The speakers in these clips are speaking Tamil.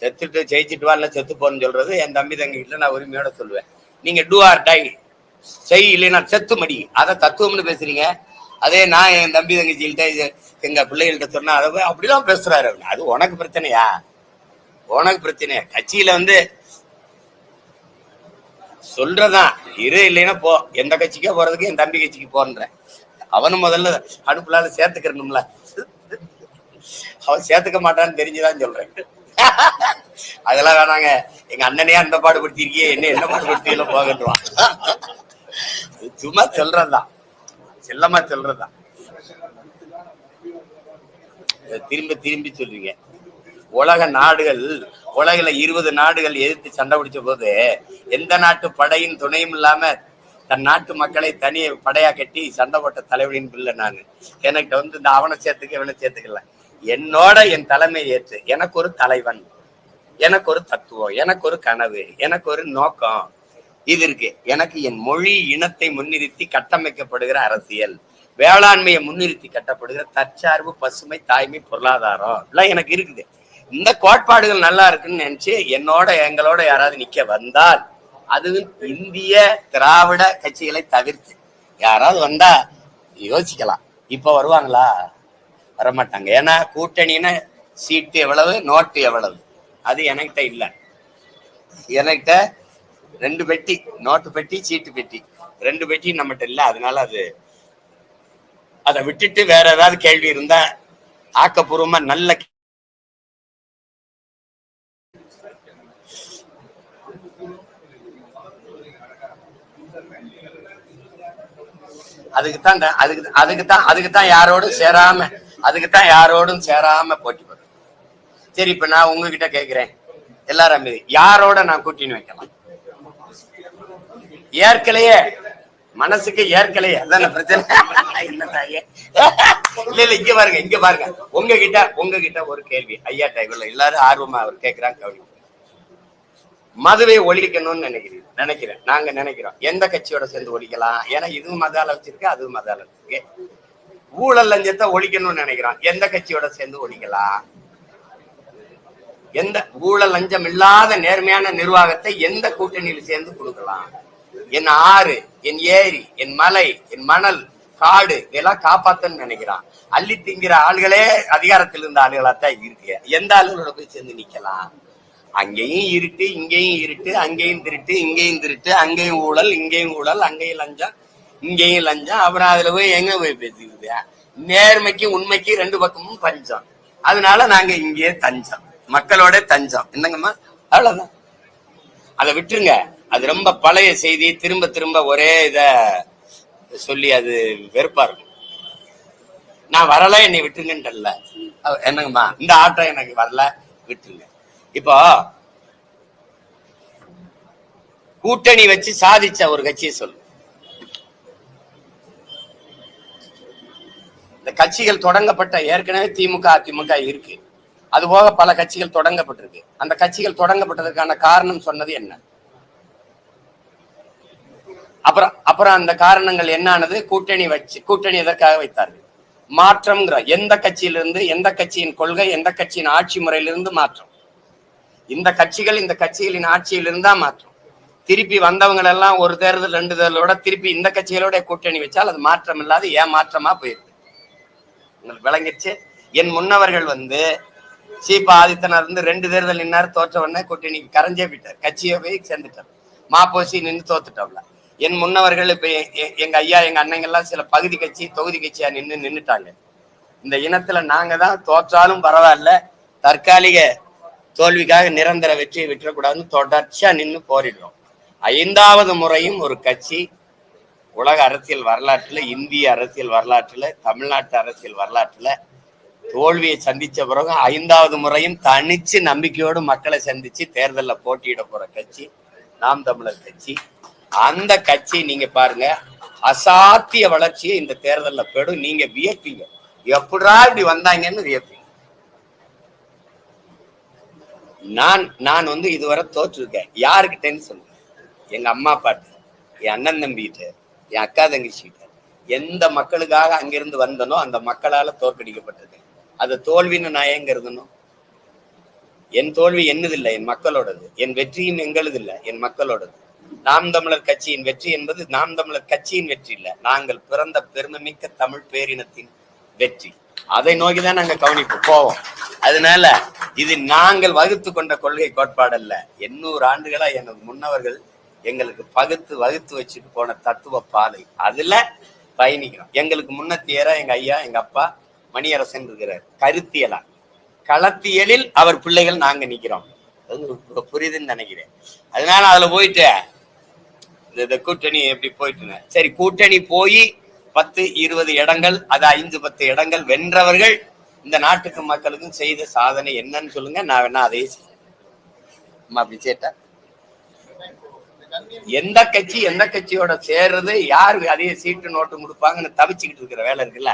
செத்துட்டு ஜெயிச்சுட்டு வா இல்லை செத்து போன்னு சொல்றது என் தம்பி தங்கி வீட்டுல நான் உரிமையோட சொல்லுவேன். நீங்க டூ ஆர் டை செய் இல்லைன்னா செத்து மடி அதை தத்துவம்னு பேசுறீங்க. அதே நான் என் தம்பி தங்கச்சிகிட்ட இது- எங்க பிள்ளைகள்கிட்ட சொன்னா அதை அப்படிலாம் பேசுறாரு அது உனக்கு பிரச்சனையா? உனக்கு பிரச்சனையா? கட்சியில வந்து சொல்றதான் இரு இல்லைன்னா போ. எந்த கட்சிக்கோ போறதுக்கு என் தம்பி கட்சிக்கு போன்றேன். அவனும் முதல்ல அடுப்புலால சேர்த்துக்கிறணும்ல. அவன் சேர்த்துக்க மாட்டான்னு தெரிஞ்சுதான் சொல்றேன். அதெல்லாம் வேணாங்க. எங்க அண்ணனே அந்த பாடுபடுத்திருக்கியே என்ன என்ன பாடுபடுத்தியில போகட்டுவான் சும்மா சொல்றதுதான் செல்லமா சொல்றதுதான் திரும்ப திரும்பி சொல்றீங்க. உலக நாடுகள் உலகில இருபது நாடுகள் எதிர்த்து சண்டை பிடிச்ச போது எந்த நாட்டு படையின் துணையும் இல்லாம தன் நாட்டு மக்களை தனி படையா கட்டி சண்டை போட்ட தலைவலின் பிள்ளை நான். எனக்கு வந்து இந்த அவனை சேர்த்துக்க இவனை சேர்த்துக்கல. என்னோட என் தலைமை ஏற்று எனக்கு ஒரு தலைவன் எனக்கு ஒரு தத்துவம் எனக்கு ஒரு கனவு எனக்கு ஒரு நோக்கம் இது இருக்கு. எனக்கு என் மொழி இனத்தை முன்னிறுத்தி கட்டமைக்கப்படுகிற அரசியல் வேளாண்மையை முன்னிறுத்தி கட்டப்படுகிற தற்சார்பு பசுமை தாய்மை பொருளாதாரம் எல்லாம் எனக்கு இருக்குது. இந்த கோட்பாடுகள் நல்லா இருக்குன்னு நினைச்சு என்னோட எங்களோட யாராவது நிக்க வந்தால் அது இந்திய திராவிட கட்சிகளை தவிர்த்து. யாராவது வந்தா யோசிக்கலாம். இப்ப வருவாங்களா? வரமாட்டாங்க. ஏன்னா கூட்டணின்னு சீட்டு எவ்வளவு நோட்டு எவ்வளவு? அது எனக்கிட்ட இல்ல. எனக்கிட்ட ரெண்டு பெட்டி நோட்டு பெட்டி சீட்டு பெட்டி. ரெண்டு பெட்டி நம்மகிட்ட இல்ல. அதனால அது அதை விட்டுட்டு வேற ஏதாவது கேள்வி இருந்தா ஆக்கப்பூர்வமா நல்ல அதுக்குத்தான் அதுக்கு அதுக்குத்தான் அதுக்குத்தான் யாரோடும் சேராம அதுக்குத்தான் யாரோடும் சேராம போட்டி போடுறது. சரி இப்ப நான் உங்ககிட்ட கேக்குறேன். எல்லாரும் யாரோட நான் கூட்டின்னு வைக்கலாம்? ஏற்கலையே. மனசுக்கு ஏற்கலையே. அதான பிரச்சனை? என்ன தாயே. இல்ல இல்ல இங்க பாருங்க இங்க பாருங்க. உங்ககிட்ட உங்ககிட்ட ஒரு கேள்வி. ஐயா டைவர்ல எல்லாரும் ஆர்வமா அவர் கேக்குறாங்க கவனி மதுவை ஒழிக்கணும்னு நினைக்கிறேன் நினைக்கிறேன். நாங்க நினைக்கிறோம். எந்த கட்சியோட சேர்ந்து ஒழிக்கலாம்? ஏன்னா இதுவும் மதால வச்சிருக்கு அதுவும் மதால வச்சிருக்கு. ஊழல் லஞ்சத்தை ஒழிக்கணும்னு நினைக்கிறான். எந்த கட்சியோட சேர்ந்து ஒழிக்கலாம் எந்த ஊழல் லஞ்சம் இல்லாத நேர்மையான நிர்வாகத்தை எந்த கூட்டணியில் சேர்ந்து கொடுக்கலாம்? என் ஆறு என் ஏரி என் மலை என் மணல் காடு இதெல்லாம் காப்பாத்தன்னு நினைக்கிறான். அள்ளி திங்கிற ஆளுகளே அதிகாரத்தில் இருந்த ஆளுகளாத்தான் இருக்கு. எந்த ஆளுகளோட போய் சேர்ந்து நிக்கலாம்? அங்கேயும் இருட்டு இங்கேயும் இருட்டு அங்கேயும் திருட்டு இங்கேயும் திருட்டு அங்கேயும் ஊழல் இங்கேயும் ஊழல் அங்கேயும் லஞ்சம். இங்கேயும் லஞ்சம் அப்புறம் அதுல போய் எங்க போய் பேசிக்குது நேர்மைக்கு உண்மைக்கு ரெண்டு பக்கமும் பஞ்சம் அதனால நாங்க இங்கேயே தஞ்சம். மக்களோட தஞ்சம். என்னங்கம்மா? அவ்வளவுதான். அதை விட்டுருங்க. அது ரொம்ப பழைய செய்தி. திரும்ப திரும்ப ஒரே இத சொல்லி அது வெறுப்பா இருக்கும். நான் வரல என்னை விட்டுருங்கன்றல என்னங்கம்மா? இந்த ஆட்டம் எனக்கு வரல. விட்டுருங்க. இப்போ கூட்டணி வச்சு சாதிச்ச ஒரு கட்சியை சொல்லு இந்த கட்சிகள் தொடங்கப்பட்ட ஏற்கனவே திமுக அதிமுக இருக்கு. அது போக பல கட்சிகள் தொடங்கப்பட்டிருக்கு. அந்த கட்சிகள் தொடங்கப்பட்டதற்கான காரணம் சொன்னது என்ன? அப்புறம் அப்புறம் அந்த காரணங்கள் என்னானது? கூட்டணி வச்சு கூட்டணி எதற்காக வைத்தார்கள்? மாற்றம்ங்கிற எந்த கட்சியிலிருந்து எந்த கட்சியின் கொள்கை எந்த கட்சியின் ஆட்சி முறையிலிருந்து மாற்றம். இந்த கட்சிகள் இந்த கட்சிகளின் ஆட்சியிலிருந்து தான் மாற்றம். திருப்பி வந்தவங்க எல்லாம் ஒரு தேர்தல் ரெண்டு தேர்தலோட திருப்பி இந்த கட்சிகளோட கூட்டணி வச்சால் அது மாற்றம் இல்லாத மாற்றமா போயிருக்கு. உங்களுக்கு விளங்கிடுச்சு. என் முன்னவர்கள் வந்து சீபா ஆதித்தனார் வந்து ரெண்டு தேர்தல் நின்னார் தோற்ற உடனே கூட்டணிக்கு கரைஞ்சே போயிட்டார். கட்சியை போய் சேர்ந்துட்டார். மாப்போசி நின்று தோத்துட்டோம்ல என் முன்னவர்கள் இப்ப எ- எங்க ஐயா எங்க அண்ணங்கள்லாம் சில பகுதி கட்சி தொகுதி கட்சியா நின்று நின்றுட்டாங்க இந்த இனத்துல நாங்க தான் தோற்றாலும் பரவாயில்ல தற்காலிக தோல்விக்காக நிரந்தர வெற்றியை விட்டுறக்கூடாதுன்னு தொடர்ச்சியா நின்று போரிடுறோம். ஐந்தாவது முறையும் ஒரு கட்சி உலக அரசியல் வரலாற்றில் இந்திய அரசியல் வரலாற்றில் தமிழ்நாட்டு அரசியல் வரலாற்றில் தோல்வியை சந்தித்த பிறகு ஐந்தாவது முறையும் தனிச்சு நம்பிக்கையோடு மக்களை சந்திச்சு தேர்தலில் போட்டியிட போகிற கட்சி நாம் தமிழர் கட்சி. அந்த கட்சி நீங்க பாருங்க அசாத்திய வளர்ச்சியை இந்த தேர்தலில் பெடும். நீங்க வியப்பீங்க. எப்படா இப்படி வந்தாங்கன்னு வியப்பீங்க. நான் நான் வந்து இதுவரை தோற்றுருக்கேன். யாருக்கிட்டேன்னு சொல்லுங்க. எங்க அம்மா அப்பாட்ட என் அண்ணன் தம்பிகிட்ட. என் அக்கா தங்கச்சி எந்த மக்களுக்காக அங்கிருந்து வந்தனோ அந்த மக்களால தோற்கடிக்கப்பட்டிருக்கேன் அது தோல்வின்னு நான் எங்க இருந்தனும் என் தோல்வி என்னதில்லை? என் மக்களோடது. என் வெற்றியும் எங்களது இல்லை என் மக்களோடது. நாம் தமிழர் கட்சியின் வெற்றி என்பது நாம் தமிழர் கட்சியின் வெற்றி இல்ல. நாங்கள் பிறந்த பெருமைமிக்க தமிழ் பேரினத்தின் வெற்றி. அதை நோக்கிதான் நாங்க கவனிப்பு. போவோம். அதனால இது நாங்கள் வகுத்து கொண்ட கொள்கை கோட்பாடு அல்ல எண்ணூறு ஆண்டுகளா எனது முன்னவர்கள் எங்களுக்கு பகுத்து வகுத்து வச்சுட்டு போன தத்துவ பாதை. அதுல பயணிக்கிறோம். எங்களுக்கு முன்னத்தியரா எங்க ஐயா எங்க அப்பா மணியரசன் இருக்கிறார். கருத்தியலா களத்தியலில் அவர் பிள்ளைகள் நாங்க நிக்கிறோம். புரியுதுன்னு நினைக்கிறேன். அதனால அதுல போயிட்டு இந்த- கூட்டணி எப்படி போயிட்டு சரி கூட்டணி போய் பத்து இருபது இடங்கள் அது ஐந்து பத்து இடங்கள் வென்றவர்கள் இந்த நாட்டுக்கு மக்களுக்கும் செய்த சாதனை என்னன்னு சொல்லுங்க. நான் வேணா அதையே அப்படி சேட்டா எந்த கட்சி எந்த கட்சியோட சேர்றது யாரு அதிக சீட்டு நோட்டு கொடுப்பாங்கன்னு தவிச்சுக்கிட்டு இருக்கிற வேலை இருக்குல்ல?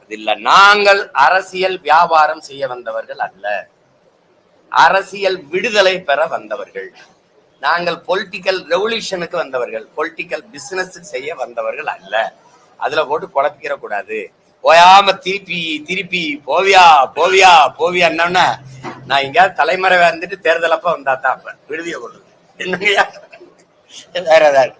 அது இல்ல. நாங்கள் அரசியல் வியாபாரம் செய்ய வந்தவர்கள் அல்ல. அரசியல் விடுதலை பெற வந்தவர்கள். நாங்கள் பொலிட்டிக்கல் ரெவல்யூஷனுக்கு வந்தவர்கள் பொலிட்டிக்கல் பிசினஸ் செய்ய வந்தவர்கள் அல்ல. அதுல போட்டு குழப்பிக்கிற கூடாது. ஓயாம திருப்பி திருப்பி போவியா போவியா போவியா என்னன்னா நான் இங்க தலைமறைவா இருந்துட்டு தேர்தல் அப்ப வந்தா தான் அப்ப. விடுதிய கொள்ளுது என்னங்கய்யா? agradable.